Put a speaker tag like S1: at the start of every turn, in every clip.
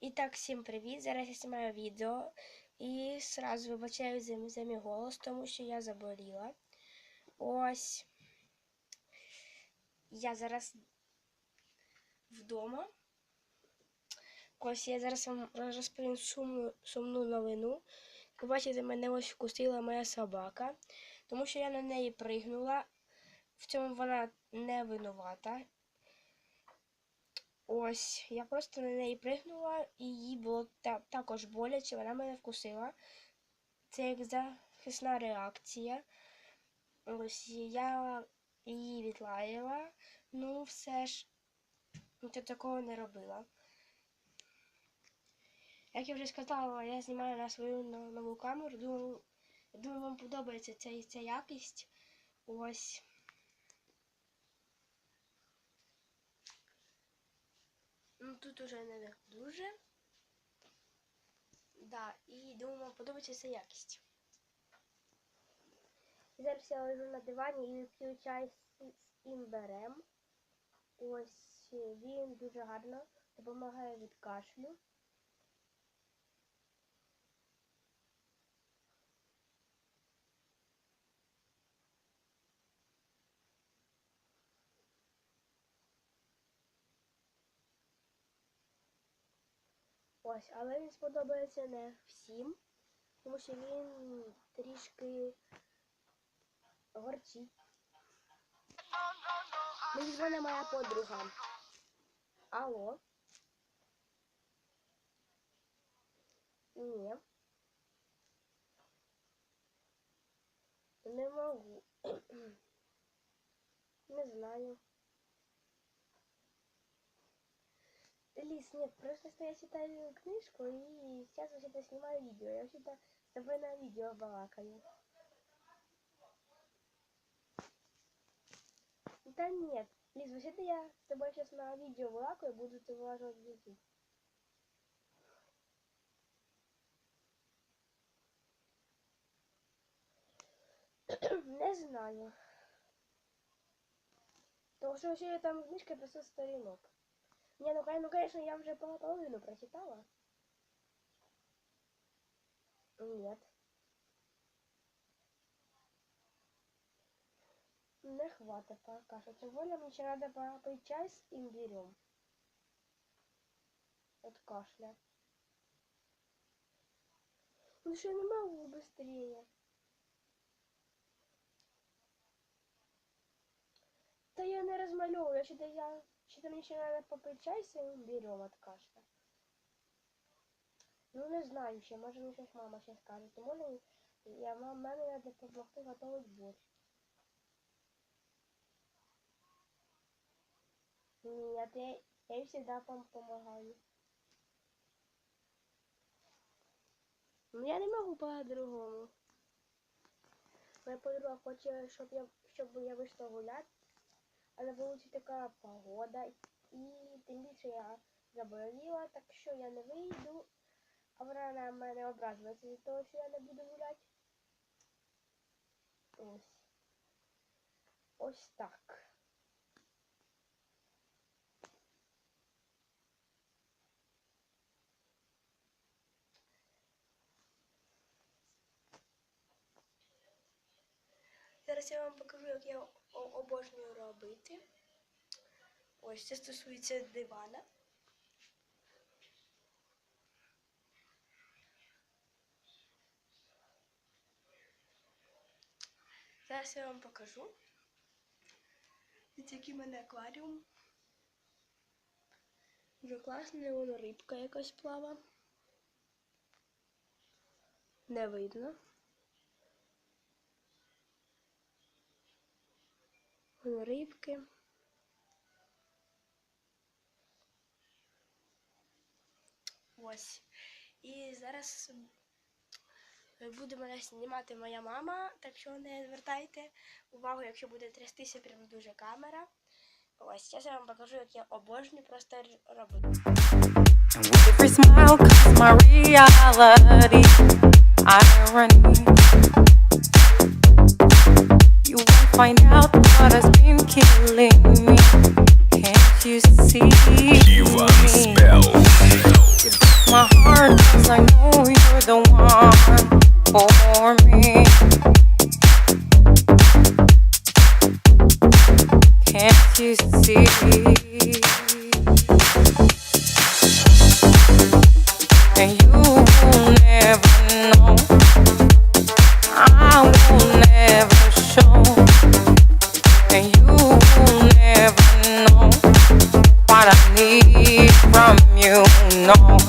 S1: І так, всім привіт! Зараз я знімаю відео і сразу вибачаю за, за мій голос, тому що я заболіла. Ось я зараз вдома. Ось я зараз вам розповім сумну, сумну новину. Ви бачите, мене ось вкусила моя собака, тому що я на неї пригнула. В цьому вона не винувата. Ось, я просто на неї пригнула, і їй було та також боляче, вона мене вкусила. Це як захисна реакція. Ось я її відлаяла, ну все ж нічого такого не робила. Як я вже сказала, я знімаю на свою нову камеру. Думаю, думаю, вам подобається ця, ця якість. Ось. Ну тут уже не дуже. Да, і думаю, подобається якість. І Зараз я лежу на дивані і п'ю чай з, імберем. Ось він дуже гарно допомагає від кашлю. Ось, але він сподобається не всім, тому що він трішки горчить. Мені дзвонить моя подруга. Алло. Ні. Не можу. Не знаю. Лис, нет, просто что я читаю книжку и сейчас вообще-то снимаю видео. Я вообще-то с тобой на видео балакаю. Да нет, Лиз, вообще-то я с тобой сейчас на видео балакаю, буду это выложить в YouTube. Не знаю. Потому что вообще там книжка просто старинок. Не, ну, ну конечно, я уже пол- половину прочитала. Нет. Не хватит пока что. Тем более мне еще надо попить чай с имбирем. От кашля. Ну что, не могу быстрее. Не размалевываю, что-то я... Что-то мне еще надо попить чай с имбирем от кашля. Ну не знаю ще, може мені щось мама ще скаже. Тому може я мам, мамі треба допомогти готувати борщ. Ні, я, я їй завжди вам допомагаю. Ну я не можу по-другому. Моя подруга хоче, щоб я, щоб я вийшла гуляти, а на вулиці така погода. І тим більше я заболіла, так що я не вийду. А вона на мене образилася від того, що я не буду гуляти. Ось. Ось так. Зараз я вам покажу, як я обожнюю робити. Ось це стосується дивана. Зараз я вам покажу. Ось який в мене акваріум. Дуже класний, воно рибка якась плава. Не видно. Рибки. Ось. І зараз буде мене знімати моя мама, так що не звертайте увагу, якщо буде трястися прям дуже камера. Ось, зараз я вам покажу, як я обожнюю просто робити.
S2: With every smile comes my reality. Irony. You won't find out my heart, cause
S3: I
S2: know
S3: you're
S2: the one. you know.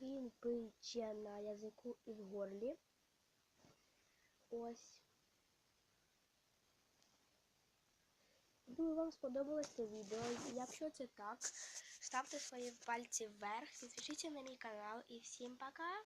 S1: Він пече на язику і в горлі. Ось. Думаю, вам це відео. Якщо це так, ставте свої пальці вверх, підпишіться на мій канал і всім пока!